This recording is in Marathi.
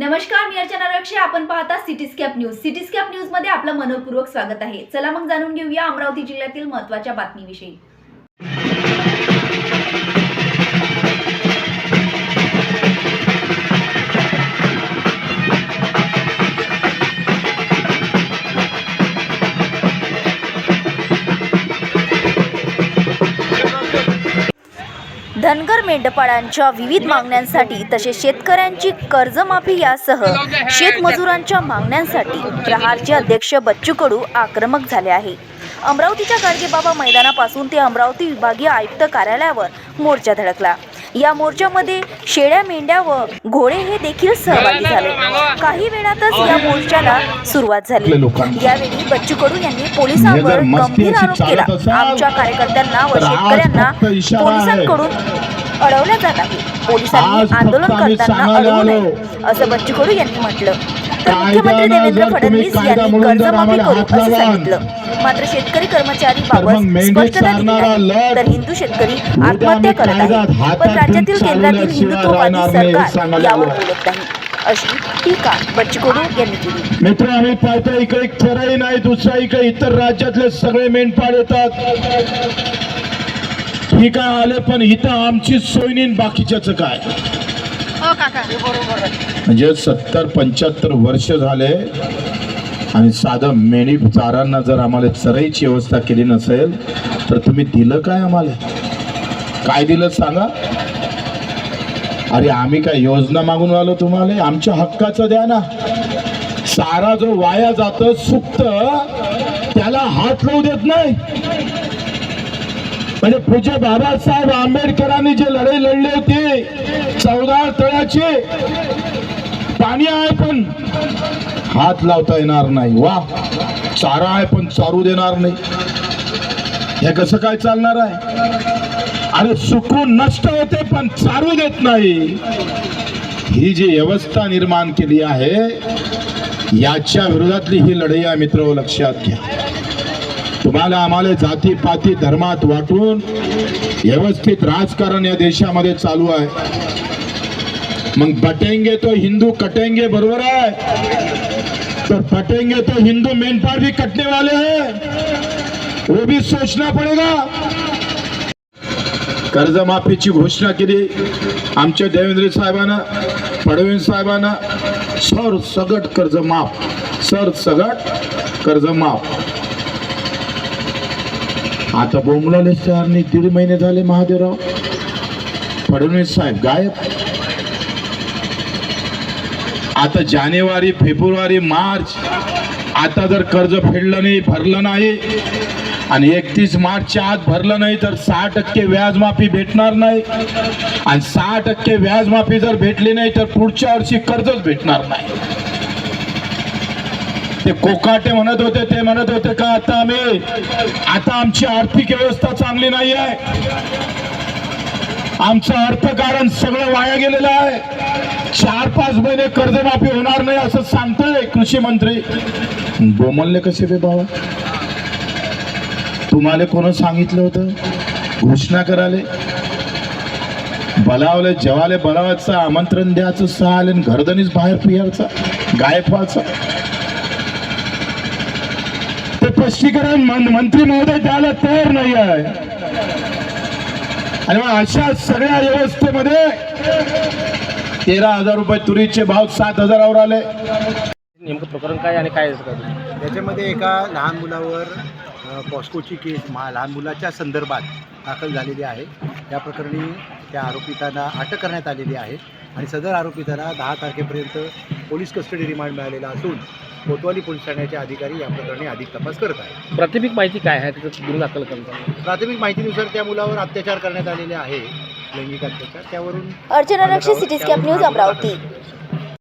नमस्कार मी अर्चना रक्षे. आपण पाहता सिटीस्कॅप न्यूज सिटीस्कॅप न्यूजमध्ये आपलं मनपूर्वक स्वागत आहे. चला मग जाणून घेऊया अमरावती जिल्ह्यातील महत्त्वाच्या बातमीविषयी. धनगर मेंढपाळांच्या विविध मागण्यांसाठी तसेच शेतकऱ्यांची कर्जमाफी यासह शेतमजुरांच्या मागण्यांसाठी प्रहारचे अध्यक्ष बच्चू कडू आक्रमक झाले आहे. अमरावतीच्या गाडगेबाबा मैदानापासून ते अमरावती विभागीय आयुक्त कार्यालयावर मोर्चा धडकला. या मोर्चामध्ये शेळ्या मेंढ्या व घोडे हे देखील सहभागी झाले. काही वेळातच या मोर्चाला सुरुवात झाली. यावेळी बच्चू कडू यांनी पोलिसांवर गंभीर अशी आरोप केला. चालत असाल, आमच्या कार्यकर्त्यांना व शेतकऱ्यांना. पोलिसांकडून अडवल्या जात आहे. पोलिसांनी आंदोलन करताना अडवू आलो. नये असं बच्चू कडू यांनी म्हटलं. तर मुख्यमंत्री देवेंद्र फडणवीस यांनी कर्जमाफी करू असं सांगितलं. मात्र शेतकरी कर्मचारी तर बाबत मग मेंढी स्पष्टता दिली चारणारा नाही लट तर हिंदू शेतकरी उद्या आत्महत्या आम्ही करत कायद्यात आहे हातात पण राज्यातील घेऊन केंद्रातील चालवल्याशिवाय हिंदुत्ववादी राहणार नाही हे सरकार सांगायला यावर आलो. बोलत नाही. अशी टीका बच्चू कडू यांनी केली. मित्र आम्ही पाहतो इकडे एक थराई नाही दुसरा इकडे इतर राज्यातले सगळे मेंढपाळ येतात. ठीक आहे आले पण इथं आमची सोय नाही बाकीच्याच काय? हो काका. म्हणजे सत्तर पंच्याहत्तर वर्ष झाले आणि साधं मेणी चारांना जर आम्हाला चराईची व्यवस्था केली नसेल तर तुम्ही दिलं काय आम्हाला? काय दिलं सांगा? अरे आम्ही काय योजना मागून आलो तुम्हाला? आमच्या हक्काचं द्या ना. सारा जो वाया जात सुप्त त्याला हात लावू देत नाही. म्हणजे पूज्य बाबासाहेब आंबेडकरांनी जे लढाई लढले होते चौदा तळ्याचे पाणी आहे पण. हात लावता येणार नाही. वा. चारा आहे पण चारू देणार नाही. हे कसं काय चालणार आहे? अरे सुकून नष्ट होते पण चारू देत नाही. ही जी व्यवस्था निर्माण केली आहे याच्या विरोधातली ही लढाई आहे मित्र लक्षात घ्या. तुम्हाला आम्हाला जाती पाती धर्मात वाटून व्यवस्थित राजकारण या देशामध्ये चालू आहे. मग बटेंगे तो हिंदू कटेंगे बरोबर आहे तर बटेंगे तो हिंदू मेनपार भी कटने वाले हैं। वो भी सोचना पड़ेगा। कर्जमाफीची घोषणा केली आमच्या देवेंद्र साहेबांना फडणवीस साहेबांना सर सगट कर्ज माफ सर सगट कर्ज माफ आता बोंबलाले सरनी दीड महिने झाले महादेवराव. फडणवीस साहेब गायब. आता जानेवारी फेब्रुवारी मार्च आता जर कर्ज फेडलं नाही भरलं नाही आणि एकतीस मार्चच्या आत भरलं नाही तर सहा टक्के व्याज माफी भेटणार नाही. आणि सहा टक्के व्याज माफी जर भेटली नाही तर पुढच्या वर्षी कर्जच भेटणार नाही. ते कोकाटे म्हणत होते ते म्हणत होते का आता आम्ही आता आमची आर्थिक व्यवस्था चांगली नाही आहे आमचं अर्थकारण सगळं वाया गेलेलं आहे. चार पाच महिने कर्जमाफी होणार नाही असं सांगतोय कृषी मंत्री. बोमलले कसे बे बाबा तुम्हाला कोण सांगितलं होतं? घोषणा कराले. बलावले जेवाले बलावायचं आमंत्रण द्यायचं सहा आले आणि घरदनीच बाहेर पियाचं गायब व्हायचा. ते स्पष्टीकरण मन- मंत्री महोदय द्यायला तयार नाही आहे आणि मग अशा सगळ्या व्यवस्थेमध्ये तेरा हजार रुपये तुरीचे भाव सात हजारावर आले. नेमकं प्रकरण काय आणि काय असं काय याच्यामध्ये एका लहान मुलावर पॉस्कोची केस मा लहान मुलाच्या संदर्भात दाखल झालेली आहे. या प्रकरणी त्या आरोपितांना अटक करण्यात आलेली आहे. आणि सदर आरोपितांना दहा तारखेपर्यंत पोलीस कस्टडी रिमांड मिळालेला असून कोतवाली पोलीस ठाण्याचे अधिकारी या प्रकरणी अधिक तपास करत आहेत. प्राथमिक माहिती काय आहे? त्याच्यात गुन्हा दाखल करतात प्राथमिक माहितीनुसार त्या मुलावर अत्याचार करण्यात आलेले आहे. लैंगिक अत्याचार त्यावरून अर्चना रक्षे सिटीस्कॅप न्यूज अमरावती.